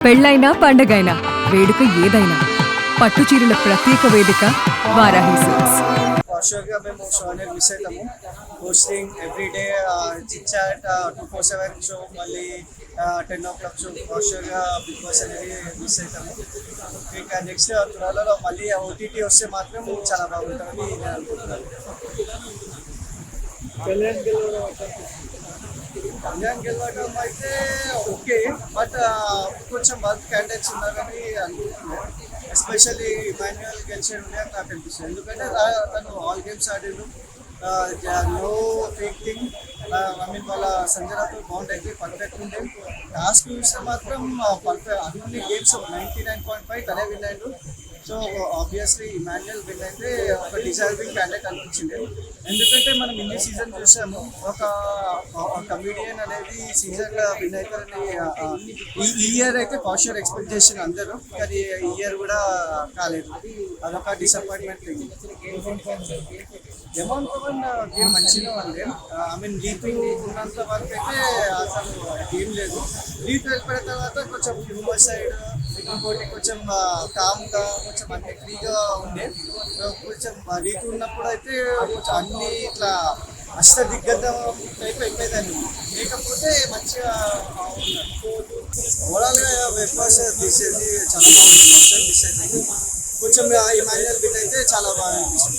పెళ్ళైనా పండగైనా వేడుక ఏదైనా పట్టు చీరల ప్రత్యేక వేదిక వారాహి సిల్క్స్. షూర్గా మేము షో అనేది మిస్ అవుతాము posting every day chit chat two four seven show మళ్ళీ టెన్ ఓ క్లాక్ షో షూర్గా బిగ్ బాస్ అనేది మిస్ అవుతాము ఇంకా నెక్స్ట్ త్వరలో మళ్ళీ ఓటీటీ వస్తే మాత్రం చాలా బాగుంటుందని నేను అనుకుంటున్నాను. కళ్యాణ్ గెలవడం అయితే ఓకే బట్ uh, కొంచెం బల్క్ క్యాండిడేట్స్ ఉన్నారని అనుకుంటున్నాను ఎస్పెషల్లీ ఇమాన్యువల్ గెలిచాడు అని నాకు అనిపిస్తుంది. ఎందుకంటే తను all games ఆడిండు. No fake thing I mean వాళ్ళ సంజనాతో బాగుంటాయి అయితే పర్ఫెక్ట్ ఉండే. టాస్క్ చూస్తే మాత్రం uh, పర్ఫెక్ట్ అన్ని games ninety nine point five తనే విన్నాడు సో ఆబ్వియస్లీ ఇమాన్యుయల్ విన్ అయితే ఒక డిజర్వింగ్ క్యాండిడేట్ అనిపించింది. ఎందుకంటే మనం ఇన్ని సీజన్ చూసాము ఒక కమిడియన్ అనేది సీజన్ విన్ అవుతారని ఈ ఇయర్ అయితే కాషర్ ఎక్స్పెక్ట్ చేసిన అందరూ కానీ ఈ ఇయర్ కూడా కాలేదు. అదొక disappointment thing Zaman Pawan game మంచిగా ఉంది. ఐ మీన్ రీతు ఉన్నంత వరకు అయితే అసలు గేమ్ లేదు. రీతు వెళ్ళిపోయిన తర్వాత కొంచెం హ్యూమర్ సైడ్ ఇంకోటి కొంచెం కామ్గా కొంచెం అన్ని ఫ్రీగా ఉండే. కొంచెం ఆ ఉన్నప్పుడు అయితే కొంచెం అన్ని ఇట్లా అష్ట దిగ్గజం టైప్ అయిపోయిందండి. లేకపోతే మంచిగా ఓవరాల్గా బిగ్ తీసేది చాలా బాగుంది. మిస్ అయింది కొంచెం ఇమాన్యుయల్ బిల్ అయితే చాలా బాగా అనిపిస్తుంది.